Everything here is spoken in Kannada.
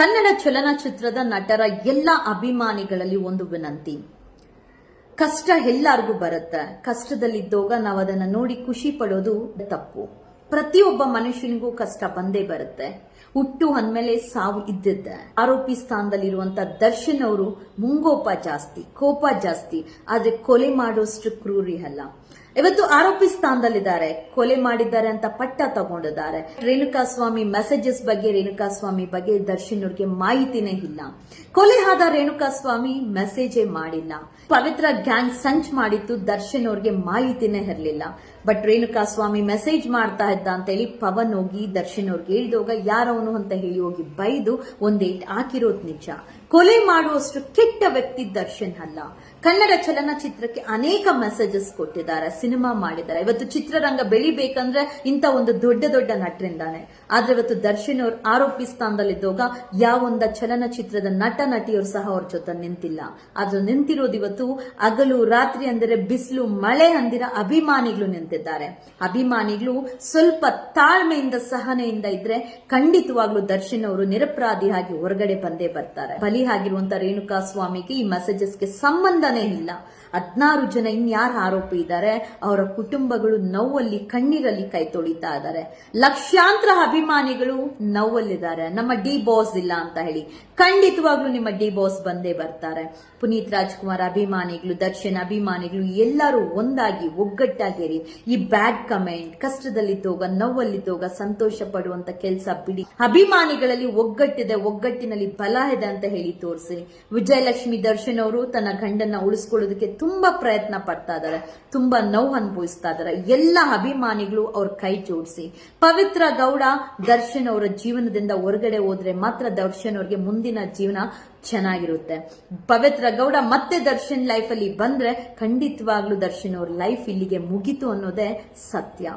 ಕನ್ನಡ ಚಲನಚಿತ್ರದ ನಟರ ಎಲ್ಲ ಅಭಿಮಾನಿಗಳಲ್ಲಿ ಒಂದು ವಿನಂತಿ. ಕಷ್ಟ ಎಲ್ಲಾರ್ಗೂ ಬರುತ್ತೆ. ಕಷ್ಟದಲ್ಲಿದ್ದಾಗ ನಾವು ಅದನ್ನ ನೋಡಿ ಖುಷಿ ಪಡೋದು ತಪ್ಪು. ಪ್ರತಿಯೊಬ್ಬ ಮನುಷ್ಯನಿಗೂ ಕಷ್ಟ ಬಂದೇ ಬರುತ್ತೆ. ಹುಟ್ಟು ಅಂದ್ಮೇಲೆ ಸಾವು ಇದ್ದಿದ್ದೆ. ಆರೋಪಿ ಸ್ಥಾನದಲ್ಲಿರುವಂತ ದರ್ಶನ್ ಅವರು, ಮುಂಗೋಪ ಜಾಸ್ತಿ, ಕೋಪ ಜಾಸ್ತಿ, ಆದ್ರೆ ಕೊಲೆ ಮಾಡೋಷ್ಟು ಕ್ರೂರಿ ಅಲ್ಲ. ಇವತ್ತು ಆರೋಪಿ ಸ್ಥಾನದಲ್ಲಿದ್ದಾರೆ. ಕೊಲೆ ಮಾಡಿದ್ದಾರೆ ಅಂತ ಪಟ್ಟ ತಗೊಂಡಿದ್ದಾರೆ. ರೇಣುಕಾ ಸ್ವಾಮಿ ಮೆಸೇಜಸ್ ಬಗ್ಗೆ ರೇಣುಕಾ ಸ್ವಾಮಿ ಬಗ್ಗೆ ದರ್ಶನ್ ಅವ್ರಿಗೆ ಮಾಹಿತಿನೇ ಇಲ್ಲ. ಕೊಲೆ ಆದ ರೇಣುಕಾ ಸ್ವಾಮಿ ಮೆಸೇಜೇ ಮಾಡಿಲ್ಲ. ಪವಿತ್ರ ಗ್ಯಾಂಗ್ ಸಂಚ್ ಮಾಡಿತ್ತು, ದರ್ಶನ್ ಅವ್ರಿಗೆ ಮಾಹಿತಿನೇ ಇರಲಿಲ್ಲ. ಬಟ್ ರೇಣುಕಾ ಸ್ವಾಮಿ ಮೆಸೇಜ್ ಮಾಡ್ತಾ ಇದ್ದ ಅಂತ ಹೇಳಿ ಪವನ್ ಹೋಗಿ, ದರ್ಶನ್ ಅವ್ರಿಗೆ ಹೇಳಿದೋಗ ಯಾರವನು ಅಂತ ಹೇಳಿ ಹೋಗಿ ಬೈದು ಒಂದೇಟ್ ಹಾಕಿರೋದು ನಿಜ. ಕೊಲೆ ಮಾಡುವಷ್ಟು ಕೆಟ್ಟ ವ್ಯಕ್ತಿ ದರ್ಶನ್ ಅಲ್ಲ. ಕನ್ನಡ ಚಲನಚಿತ್ರಕ್ಕೆ ಅನೇಕ ಮೆಸೇಜಸ್ ಕೊಟ್ಟಿದ್ದಾರೆ. ಸಿನಿಮಾ ಮಾಡಿದ್ದಾರೆ. ಇವತ್ತು ಚಿತ್ರರಂಗ ಬೆಳಿಬೇಕಂದ್ರೆ ಇಂಥ ಒಂದು ದೊಡ್ಡ ದೊಡ್ಡ ನಟರಿಂದಾನೆ. ಆದ್ರೆ ಇವತ್ತು ದರ್ಶನ್ ಅವ್ರ ಆರೋಪಿ ಸ್ಥಾನದಲ್ಲಿದ್ದಾಗ ಯಾವೊಂದ ಚಲನಚಿತ್ರದ ನಟ, ನಟಿಯವರು ಸಹ ಅವ್ರ ಜೊತೆ ನಿಂತಿಲ್ಲ. ಆದ್ರೆ ನಿಂತಿರೋದು ಇವತ್ತು ಹಗಲು ರಾತ್ರಿ ಅಂದರೆ ಬಿಸಿಲು, ಮಳೆ ಅಂದಿರ ಅಭಿಮಾನಿಗಳು ನಿಂತಿದ್ದಾರೆ. ಅಭಿಮಾನಿಗಳು ಸ್ವಲ್ಪ ತಾಳ್ಮೆಯಿಂದ ಸಹನೆಯಿಂದ ಇದ್ರೆ ಖಂಡಿತವಾಗ್ಲೂ ದರ್ಶನ್ ಅವರು ನಿರಪರಾಧಿಯಾಗಿ ಹೊರಗಡೆ ಬಂದೇ ಬರ್ತಾರೆ. ಬಲಿ ಆಗಿರುವಂತ ರೇಣುಕಾ ಸ್ವಾಮಿಗೆ ಈ ಮೆಸೇಜಸ್ಗೆ ಸಂಬಂಧನೇ ಇಲ್ಲ. ಹದ್ನಾರು ಜನ ಇನ್ಯಾರು ಆರೋಪಿ ಇದ್ದಾರೆ ಅವರ ಕುಟುಂಬಗಳು ನೋವಲ್ಲಿ, ಕಣ್ಣೀರಲ್ಲಿ ಕೈ ತೊಳಿತಾ ಇದ್ದಾರೆ. ಲಕ್ಷಾಂತರ ಅಭಿಮಾನಿಗಳು ನೋವಲ್ಲಿದ್ದಾರೆ. ನಮ್ಮ ಡಿ ಬಾಸ್ ಇಲ್ಲ ಅಂತ ಹೇಳಿ ಖಂಡಿತವಾಗ್ಲೂ ನಿಮ್ಮ ಡಿ ಬಾಸ್ ಬಂದೇ ಬರ್ತಾರೆ. ಪುನೀತ್ ರಾಜ್ಕುಮಾರ್ ಅಭಿಮಾನಿಗಳು, ದರ್ಶನ್ ಅಭಿಮಾನಿಗಳು ಎಲ್ಲರೂ ಒಂದಾಗಿ, ಒಗ್ಗಟ್ಟಾಗಿರಿ. ಈ ಬ್ಯಾಡ್ ಕಮೆಂಟ್, ಕಷ್ಟದಲ್ಲಿದ್ದೋಗ, ನೋವಲ್ಲಿದ್ದೋಗ ಸಂತೋಷ ಪಡುವಂತ ಕೆಲಸ ಬಿಡಿ. ಅಭಿಮಾನಿಗಳಲ್ಲಿ ಒಗ್ಗಟ್ಟಿದೆ, ಒಗ್ಗಟ್ಟಿನಲ್ಲಿ ಬಲ ಇದೆ ಅಂತ ಹೇಳಿ ತೋರಿಸಿ. ವಿಜಯಲಕ್ಷ್ಮಿ ದರ್ಶನ್ ಅವರು ತನ್ನ ಗಂಡನ್ನ ಉಳಿಸ್ಕೊಳ್ಳೋದಕ್ಕೆ ತುಂಬಾ ಪ್ರಯತ್ನ ಪಡ್ತಾ ಇದ್ದಾರೆ. ತುಂಬಾ ನೋವು ಅನುಭವಿಸ್ತಾ ಇದ್ದಾರೆ. ಎಲ್ಲ ಅಭಿಮಾನಿಗಳು ಅವ್ರ ಕೈ ಜೋಡಿಸಿ. ಪವಿತ್ರ ಗೌಡ ದರ್ಶನ್ ಅವರ ಜೀವನದಿಂದ ಹೊರಗಡೆ ಹೋದ್ರೆ ಮಾತ್ರ ದರ್ಶನ್ ಅವ್ರಿಗೆ ಮುಂದಿನ ಜೀವನ ಚೆನ್ನಾಗಿರುತ್ತೆ. ಪವಿತ್ರ ಗೌಡ ಮತ್ತೆ ದರ್ಶನ್ ಲೈಫ್ ಅಲ್ಲಿ ಬಂದ್ರೆ ಖಂಡಿತವಾಗ್ಲೂ ದರ್ಶನ್ ಅವ್ರ ಲೈಫ್ ಇಲ್ಲಿಗೆ ಮುಗಿತು ಅನ್ನೋದೇ ಸತ್ಯ.